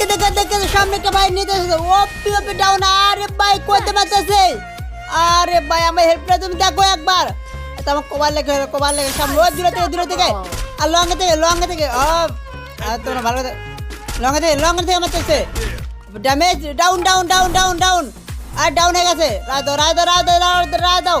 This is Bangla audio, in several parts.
দেখে দেখে দেখে সামনে একটা ভাই নিতে এসেছে। ও পিওপি ডাউন আরে ভাই করতে পারতেছে? আরে ভাই, আমার হেল্পটা তুমি দেখো একবার। আমার কবার লেগে কবার লেগে সামনে, ও দূরে থেকে দূরে থেকে। আর লঙ্গে থেকে লঙ্গে থেকে, ও তোমরা ভালো লঙ্গে থেকে লঙ্গে থেকে মারতেছে damage down down down down down আর ডাউন হয়ে গেছে। রায় দাও রায় দাও রায় দাও রায় দাও।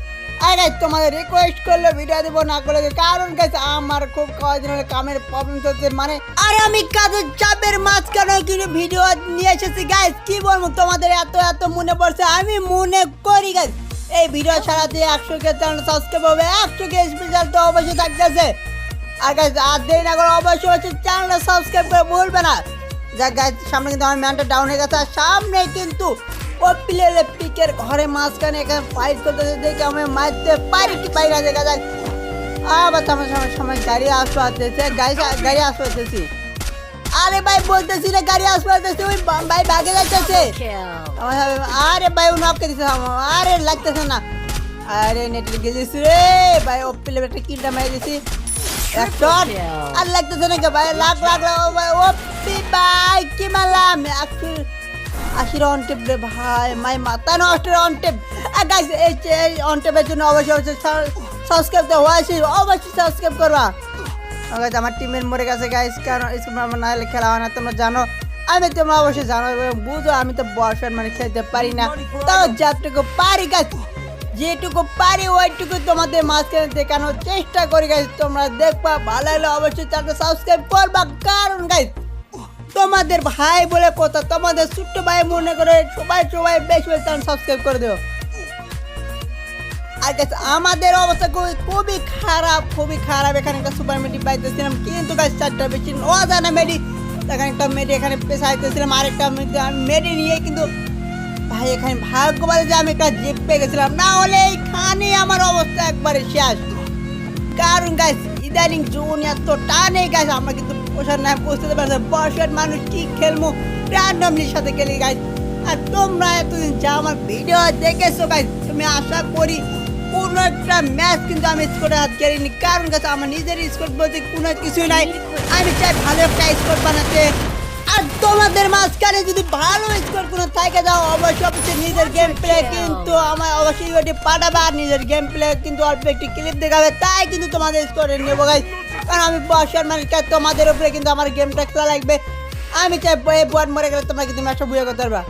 আর তোমাদের রিকোয়েস্ট করলে ভিডিও দেবো, না করলে কারণ গাইছে আমার খুব কয়েকদিন কামের প্রবলেম চলছে। মানে আর আমি কাজের চাপের মাঝখানে কিন্তু ভিডিও নিয়ে এসেছি গাইস কি বলব, তোমাদের এত এত মনে পড়ছে, আমি মনে করি গাইস এই ভিডিও ছাড়াতে একশো কে চ্যানেল সাবস্ক্রাইব হবে, একশো কে স্পেশাল তো অবশ্যই থাকতেছে। আর গাইস আর দেরি না করে অবশ্যই অবশ্যই চ্যানেলটা সাবস্ক্রাইব করে ভুলবে না। যাক গাইস সামনে কিন্তু আমার ম্যানটা ডাউন হয়ে গেছে, আর সামনে কিন্তু ও প্লেয়ারে পিকের ঘরে মাঝখানে এখানে ফাইট করতেছে দেখে আমি মারতে পারি কি না দেখা যাক। আবার আমার সামনে সামনে গাড়ি আসতে আসতেছে, গাড়ি গাড়ি আসতে আসতেছি। আরে ভাই, বলতেছি না গাড়ি আসতে আসতেছে, ওই ভাই ভাগে যাচ্ছে। আরে ভাই, ও নক দিছে আরে লাগতেছে না। আরে নেট গেছিস রে ভাই, ও প্লেয়ার একটা কিলটা মেরে দিছি আর লাগতেছে না ভাই? লাখ লাখ লাখ ভাই, ও ভাই, কি মারলাম? আশির অন টেপ রে ভাই, মাই মাথা নষ্ট অন টেপ গাইস, এই অন টেপের জন্য অবশ্যই অবশ্যই সাবস্ক্রাইব তো হয়েছে, অবশ্যই সাবস্ক্রাইব করবা। গাইস, আমার টিমের মরে গেছে গাইস কারণ স্কুল আমার না হলে খেলা হয় না, তোমরা জানো। আমি তোমরা অবশ্যই জানো বুঝো, আমি তো বয়সের মানে খেলতে পারি না। তাও যতটুকু পারি গাছ যেটুকু পারি ওইটুকু তোমাদের মাঝখানে দেখানোর চেষ্টা করি গাইস তোমরা দেখবা, ভালো হলে অবশ্যই চ্যানেলটা সাবস্ক্রাইব করবা। কারণ গাইস তোমাদের ভাই বলে কথা, তোমাদের ছোট্ট ভাই মনে করে সবাই সবাই বেশি বেশি সাবস্ক্রাইব করে দিও। আর আমাদের অবস্থা খুবই খুবই খারাপ খুবই খারাপ। এখানে একটা সুপার মেডি পাইতেছিলাম, কিন্তু গাছ চারটা বেশি অজানা মেডি এখানে একটা মেডি এখানে পেশাইতেছিলাম আরেকটা মেডি নিয়ে, কিন্তু ভাই, এখানে ভাগ্য বলে যে আমি একটা জিপ পেয়ে গেছিলাম, না হলে এইখানে আমার অবস্থা একবারে শেষ। কারণ গাছ ইদানিং জুনিয়ার এত টানে গাছ আমরা কিন্তু পোষার না পৌঁছতে পারছি বয়সের মানুষ কি খেলব র্যান্ডমলির সাথে খেলি গাছ আর তোমরা এতদিন যা আমার ভিডিও দেখেছ গাছ তুমি আশা করি কোনো একটা ম্যাচ কিন্তু আমি স্কোর হাত খেলিনি কারণ গাছ আমার নিজের স্কোর বলতে কোনো কিছুই নাই। আমি চাই ভালো একটা স্কোর বানাতে। আর তোমাদের মাঝখানে যদি ভালো স্কোর কোনো থাকে যাও অবশ্যই অবশ্যই নিজের গেম প্লে কিন্তু আমার অবশ্যই ওটি পাঠাবে আর নিজের গেম প্লে কিন্তু অল্প একটি ক্লিপ দেখাবে তাই কিন্তু তোমাদের স্কোরে নেব গাই কারণ আমি বসার মানে তোমাদের উপরে কিন্তু আমার গেমটা খেলা লাগবে। আমি চাই এই বট মরে গেলে তোমরা কিন্তু ম্যাচটা বুঝে করতে পারবা।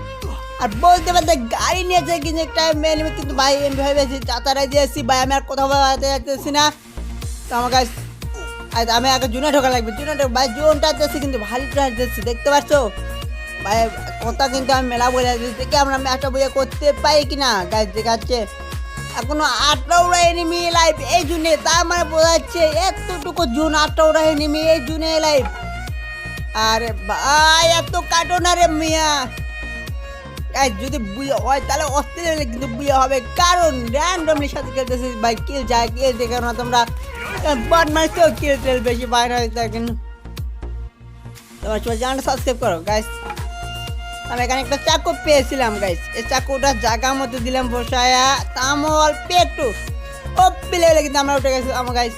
আর বলতে বলতে গাড়ি নিয়েছে কিন্তু একটা মেন কিন্তু ভাই আমি ভেবেছি যাতায়াত দিয়েছি ভাই আমি আর কোথাও বেড়াতে যাচ্ছি না। তো আমার কাছে আর আমি আগে জুনে ঢোকা লাগবে, জুনে ভাই, জুনটা যাচ্ছি কিন্তু ভারী ট্রাস যাচ্ছি দেখতে পাচ্ছ? ভাই, কথা কিন্তু আমি মেলা বলে যাচ্ছি দেখি আমরা ম্যাচটা বইয়ে করতে পারি কি না গাছ দেখাচ্ছে এখনও আটটা এনিমি লাইভ এই জুনে তার মানে বোঝা যাচ্ছে এতটুকু জুন আটটা এনিমি এই জুনে লাইভ আরে ভাই, এত কাটো না রে মিয়া যদি বুঝে হয়, তাহলে অস্ট্রেলিয়া কিন্তু বুঝে হবে। কারণ র্যান্ডমলি সাথে খেলতেছে ভাই কিল যায় কিল দেখে না তোমরা। বট মারতেও কিল টেল বেশি পায় না তাই কিন্তু তোমার সবাই চ্যানেলটা সাবস্ক্রাইব করো গাইস আমি এখানে একটা চাকু পেয়েছিলাম গাইস এই চাকুটা জায়গা মতো দিলাম বসায়া তামল পেটু ও পিলে কিন্তু আমরা উঠে গেছি আমার গাইস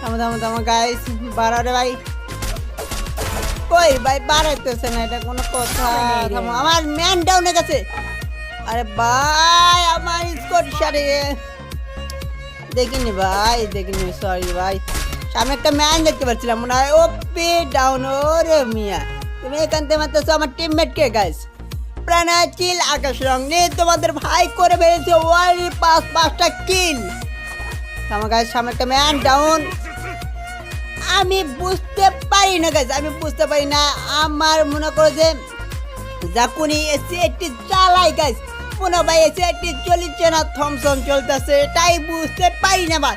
থামো থামো থামো গাইস বাড়ারে ভাই কই ভাই বাড়াইতেছে না এটা কোনো কথা আমার ম্যান ডাউনে গেছে আরে ভাই আমার স্কোর সারে দেখিনি ভাই, দেখিনি সরি ভাই। সামনে একটা ম্যান দেখতে পাচ্ছিলাম, মনে হয় ও পে ডাউন ও রে মিয়া। তুমি এখান থেকে মারতেছো আমার টিমমেট কে গাইস প্রাণায় চিল, আকাশ রং নিয়ে তোমাদের ভাই করে বেরিয়েছে ওয়াই পাঁচ পাঁচটা কিল আমার গাইস সামনে একটা ম্যান ডাউন আমি বুঝতে পারি না গাইস আমি বুঝতে পারি না। আমার মনে করো যে, যখনই এসে একটি চালাই গাইস মনে ভাই এসে একটি চলিচ্ছে না থমসম চলতেছে এটাই বুঝতে পারি না ভাই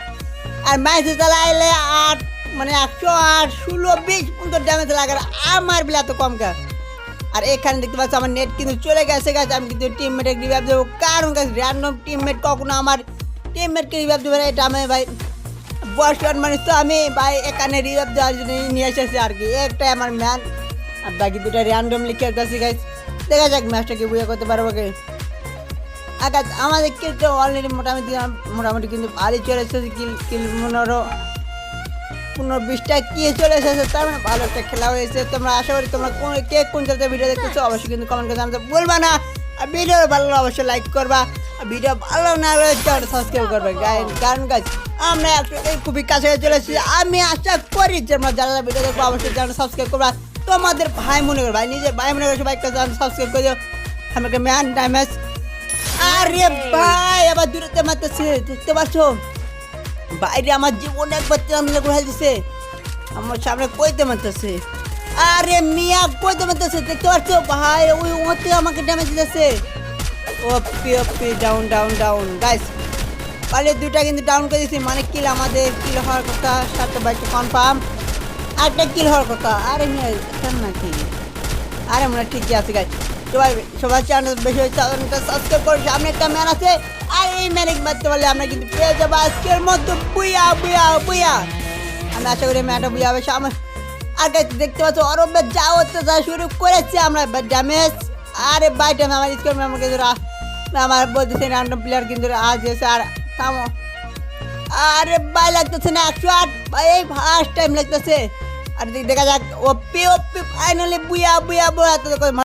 আর মাইসে চালাইলে আট মানে একশো আট, ষোলো, বিশ পর্যন্ত ড্যামেজ লাগার আমার বেলা এত কম কা আর এখানে দেখতে পাচ্ছ আমার নেট কিন্তু চলে গেছে গেছে আমি কিন্তু টিমমেটের রিভাইভ দেবো। কারণ গাছ র্যান্ডম টিমমেট কখনো আমার টিমমেটকে রিভাইভ দেবে না, এটা আমি ভাই বর্ষণ মানুষ তো আমি ভাই এখানে রিজার্ভ দেওয়ার জন্য নিয়ে এসেছি আর কি। একটাই আমার ম্যান আর বাকি দুটা র্যান্ডমলি খেলতেছি গাইস দেখা যাক ম্যাচটা কি বুঝে করতে পারব কি আগাত আমাদের কিলটা অলরেডি মোটামুটি মোটামুটি কিন্তু ভালোই চলে এসেছে কিল কিল পনেরো পনেরো বিশটা কি চলে এসেছে তার মানে ভালো একটা খেলা হয়েছে। তোমরা আশা করি তোমরা কোন কে কোন জায়গায় ভিডিও দেখতেছো অবশ্যই কিন্তু কমেন্ট করে জানাতে বলবা না। আর ভিডিও ভালো লাগলে অবশ্যই লাইক করবা। আর ভিডিও ভালো না হলে চ্যানেল সাবস্ক্রাইব করবে। কারণ গাছ আমরা খুবই কাছে চলে এসেছি আমি আশা করি যে আমরা যারা যারা ভিডিও দেখব অবশ্যই চ্যানেল সাবস্ক্রাইব করবা। তোমাদের ভাই মনে করো ভাই নিজের ভাই মনে করছ চ্যানেল সাবস্ক্রাইব করে দিও। আমাকে ম্যান ড্যামেজ আরে ভাই, আবার দূরতে মারতেছে, দেখতে পাচ্ছ? বাইরে আমার জীবনে একবার ঘুরাই দিছে। আমার সামনে কইতে মারতেছে। আরে মিয়া, কইতে মারতেছে, দেখতে পাচ্ছ? ভাই, ওই ওতে আমাকে ড্যামেজ দিতেছে। OP OP down down down guys পালে দুটা কিন্তু ডাউন করে দিছি মানে কিল আমাদের কিল হওয়ার কথা সাতটা বাইকটা কনফার্ম আরেকটা কিল হওয়ার কথা। আরে মিয়া নাকি? আরে মনে ঠিকই আছে গাইস সবাই সবাই চ্যানেল বেশি চ্যানেলটা সাবস্ক্রাইব করে, সামনে একটা ম্যান আছে। আর এই ম্যানে মারতে পারলে আমরা কিন্তু পেয়ে যাব আজকের মতো বুয়া বুয়া বুয়া আমি আশা করি ম্যানটা বুয়া হবে সামনে আর দেখতে পাচ্ছ অরবের যা যা শুরু করেছে আমরা ড্যামেজ আরে বাই টাইম আমার স্কোর আমার কিন্তু আমার বলতেছে র্যান্ডম প্লেয়ার কিন্তু আজ এসে, আর থামো। আরে ভাই লাগতেছে না, একশো আট এই ফার্স্ট টাইম লাগতেছে। আর দেখা যাক ওপি ওপি ফাইনালি বুয়া বুয়া বুয়া তো